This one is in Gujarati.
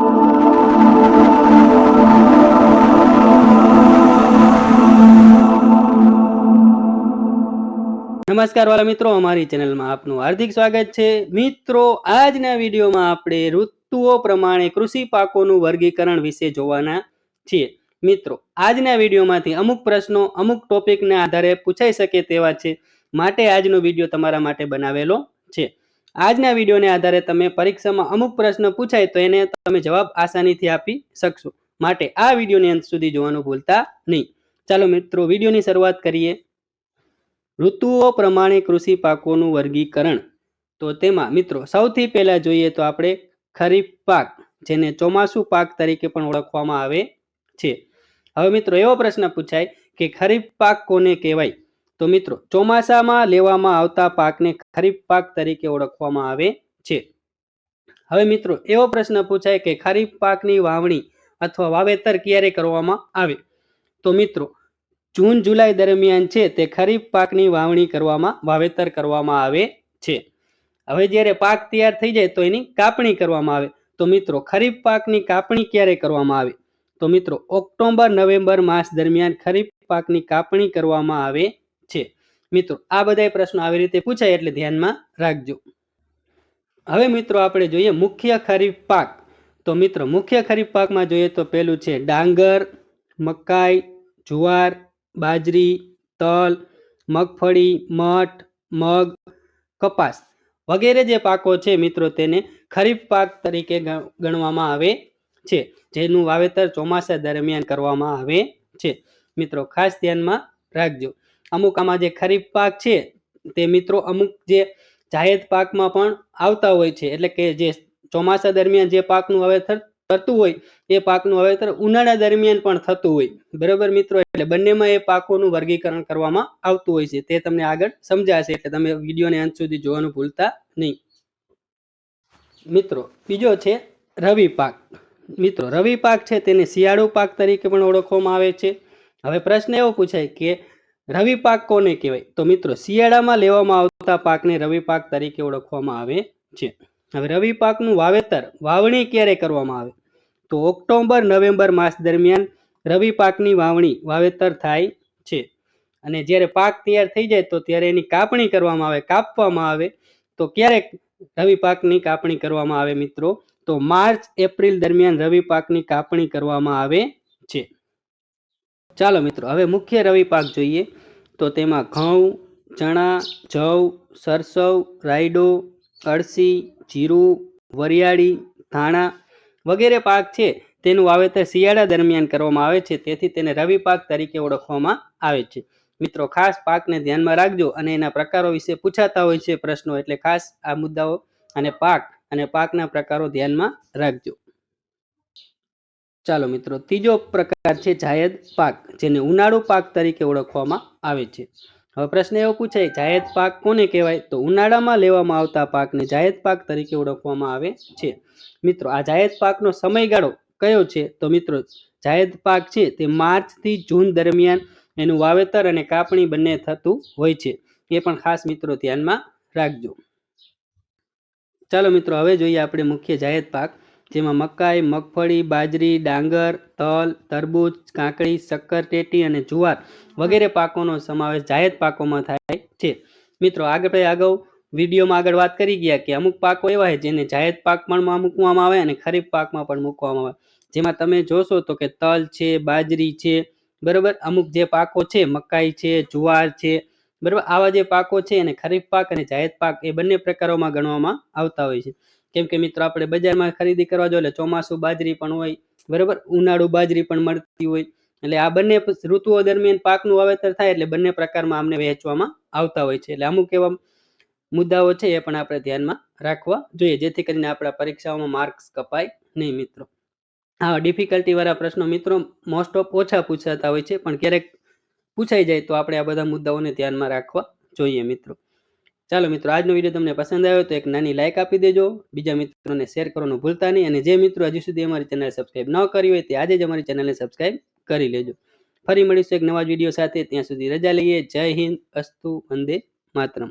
નમસ્કાર વાળા મિત્રો, અમારી ચેનલમાં આપનું હાર્દિક સ્વાગત છે. મિત્રો, આજના વિડીયોમાં આપણે ઋતુઓ પ્રમાણે કૃષિ પાકોનું વર્ગીકરણ વિશે જોવાના છીએ. મિત્રો, આજના વિડીયોમાંથી અમુક પ્રશ્નો, અમુક ટોપિકના આધારે પૂછાઈ શકે તેવા છે. માટે આજનો વીડિયો તમારા માટે બનાવેલો છે. આજના વિડીયોને આધારે તમે પરીક્ષામાં અમુક પ્રશ્ન પૂછાય તો એને તમે જવાબ આસાનીથી આપી શકશો. માટે આ વિડીયોને અંત સુધી જોવાનું ભૂલતા નહીં. ચાલો મિત્રો, વિડીયોની શરૂઆત કરીએ. ઋતુઓ પ્રમાણે કૃષિ પાકોનું વર્ગીકરણ. તો તેમાં મિત્રો, સૌથી પહેલા જોઈએ તો આપણે ખરીફ પાક, જેને ચોમાસું પાક તરીકે પણ ઓળખવામાં આવે છે. હવે મિત્રો, એવો પ્રશ્ન પૂછાય કે ખરીફ પાક કોને કહેવાય? તો મિત્રો, ચોમાસામાં લેવામાં આવતા પાકને ખરીફ પાક તરીકે ઓળખવામાં આવે છે. હવે મિત્રો, એવો પ્રશ્ન પૂછાય કે ખરીફ પાકની વાવણી અથવા વાવેતર ક્યારે કરવામાં આવે? તો મિત્રો, જૂન, જુલાઈ દરમિયાન છે તે ખરીફ પાકની વાવણી કરવામાં, વાવેતર કરવામાં આવે છે. હવે જ્યારે પાક તૈયાર થઈ જાય તો એની કાપણી કરવામાં આવે. તો મિત્રો, ખરીફ પાકની કાપણી ક્યારે કરવામાં આવે? તો મિત્રો, ઓક્ટોબર, નવેમ્બર માસ દરમિયાન ખરીફ પાકની કાપણી કરવામાં આવે છે. મિત્રો, આ બધા પ્રશ્નો આવી રીતે પૂછાય એટલે ધ્યાનમાં રાખજો. હવે મિત્રો, આપણે જોઈએ મુખ્ય ખરીફ પાક. તો મિત્રો, મુખ્ય ખરીફ પાકમાં જોઈએ તો પેલું છે ડાંગર, મકાઈ, જુવાર, બાજરી, તલ, મગફળી, મઠ, મગ, કપાસ વગેરે જે પાકો છે મિત્રો, તેને ખરીફ પાક તરીકે ગણવામાં આવે છે. જેનું વાવેતર ચોમાસા દરમિયાન કરવામાં આવે છે. મિત્રો, ખાસ ધ્યાનમાં રાખજો. અમુક આમાં જે ખરીફ પાક છે, તે મિત્રો અમુક જે જાહેર પાકમાં પણ આવતા હોય છે. એટલે કે જે ચોમાસા દરમિયાન જે પાકનું વાવેતર થતું હોય, એ પાકનું વાવેતર ઉનાળા દરમિયાન પણ થતું હોય. બરાબર મિત્રો? એટલે બંનેમાં એ પાકોનું વર્ગીકરણ કરવામાં આવતું હોય છે. તે તમને આગળ સમજાશે. એટલે તમે વિડીયોને અંત સુધી જોવાનું ભૂલતા નહીં. મિત્રો, બીજો છે રવિ પાક. મિત્રો, રવિ પાક છે, તેને શિયાળુ પાક તરીકે પણ ઓળખવામાં આવે છે. હવે પ્રશ્ન એવો પૂછાય કે રવિ પાક કોને કહેવાય? તો મિત્રો, શિયાળામાં લેવામાં આવતા પાકને રવિ પાક તરીકે ઓળખવામાં આવે છે. હવે રવિ પાકનું વાવેતર વાવણી ક્યારે કરવામાં આવે? તો ઓક્ટોબર, નવેમ્બર માસ દરમિયાન રવિ પાકની વાવણી, વાવેતર થાય છે. અને જ્યારે પાક તૈયાર થઈ જાય તો ત્યારે એની કાપણી કરવામાં આવે, કાપવામાં આવે. તો ક્યારે રવિ પાકની કાપણી કરવામાં આવે મિત્રો? તો માર્ચ, એપ્રિલ દરમિયાન રવિ પાકની કાપણી કરવામાં આવે છે. ચાલો મિત્રો, હવે મુખ્ય રવિ પાક જોઈએ. તો તેમાં ઘઉં, ચણા, જવ, સરસવ, રાયડો, અળસી, જીરું, વરિયાળી, ધાણા વગેરે પાક છે. તેનું વાવેતર શિયાળા દરમિયાન કરવામાં આવે છે. તેથી તેને રવિ પાક તરીકે ઓળખવામાં આવે છે. મિત્રો, ખાસ પાકને ધ્યાનમાં રાખજો અને એના પ્રકારો વિશે પૂછાતા હોય છે પ્રશ્નો, એટલે ખાસ આ મુદ્દાઓ અને પાક અને પાકના પ્રકારો ધ્યાનમાં રાખજો. ચાલો મિત્રો, ત્રીજો પ્રકાર છે જાયદ પાક, જેને ઉનાળુ પાક તરીકે ઓળખવામાં આવે છે. હવે પ્રશ્ન એવો પૂછાય, જાયદ પાક કોને કહેવાય? તો ઉનાળામાં લેવામાં આવતા પાકને જાયદ પાક તરીકે ઓળખવામાં આવે છે. મિત્રો, આ જાયદ પાકનો સમયગાળો કયો છે? તો મિત્રો, જાયદ પાક છે તે માર્ચથી જૂન દરમિયાન એનું વાવેતર અને કાપણી બંને થતું હોય છે. એ પણ ખાસ મિત્રો ધ્યાનમાં રાખજો. ચાલો મિત્રો, હવે જોઈએ આપણે મુખ્ય જાયદ પાક જેમાં મકાઈ, મગફળી, બાજરી, ડાંગર, તલ, તરબૂચ, કાકડી શક્કરટેટી અને જુવાર વગેરે પાકોનો સમાવેશ જાયદ પાકોમાં થાય છે. મિત્રો, આગળ અગાઉ વિડીયોમાં આગળ વાત કરી ગયા કે અમુક પાકો એવા છે જેને જાયદ પણ મૂકવામાં આવે અને ખરીફ પાકમાં પણ મૂકવામાં આવે. જેમાં તમે જોશો તો કે તલ છે, બાજરી છે, બરાબર? અમુક જે પાકો છે, મકાઈ છે, જુવાર છે, બરાબર? આવા જે પાકો છે એને ખરીફ પાક અને જાયદ પાક એ બંને પ્રકારોમાં ગણવામાં આવતા હોય છે. કેમ કે મિત્રો, આપણે બજારમાં ખરીદી કરવા જોઈએ એટલે ચોમાસું, બાજરી પણ હોય, બરાબર? ઉનાળુ, બાજરી પણ મળતી હોય. એટલે આ બંને ઋતુઓ દરમિયાન પાકનું વાવેતર થાય એટલે બંને પ્રકારમાં અમને વહેંચવામાં આવતા હોય છે. એટલે અમુક એવા મુદ્દાઓ છે, એ પણ આપણે ધ્યાનમાં રાખવા જોઈએ, જેથી કરીને આપણા પરીક્ષાઓમાં માર્ક્સ કપાય નહીં મિત્રો. હા ડિફિકલ્ટી વાળા પ્રશ્નો મિત્રો મોસ્ટ ઓફ ઓછા પૂછાતા હોય છે, પણ ક્યારેક પૂછાઈ જાય તો આપણે આ બધા મુદ્દાઓને ધ્યાનમાં રાખવા જોઈએ મિત્રો. ચાલો મિત્રો, આજનો વીડિયો તમને પસંદ આવ્યો તો એક નાની લાઇક આપી દેજો. બીજા મિત્રોને શેર કરવાનું ભૂલતા નહીં અને જે મિત્રો હજી સુધી અમારી ચેનલ સબસ્ક્રાઇબ ન કરી હોય તે આજે જ અમારી ચેનલને સબસ્ક્રાઇબ કરી લેજો. ફરી મળીશું એક નવા વીડિયો સાથે. ત્યાં સુધી રજા લઈએ. જય હિન્દ. અસ્તુ વંદે માતરમ.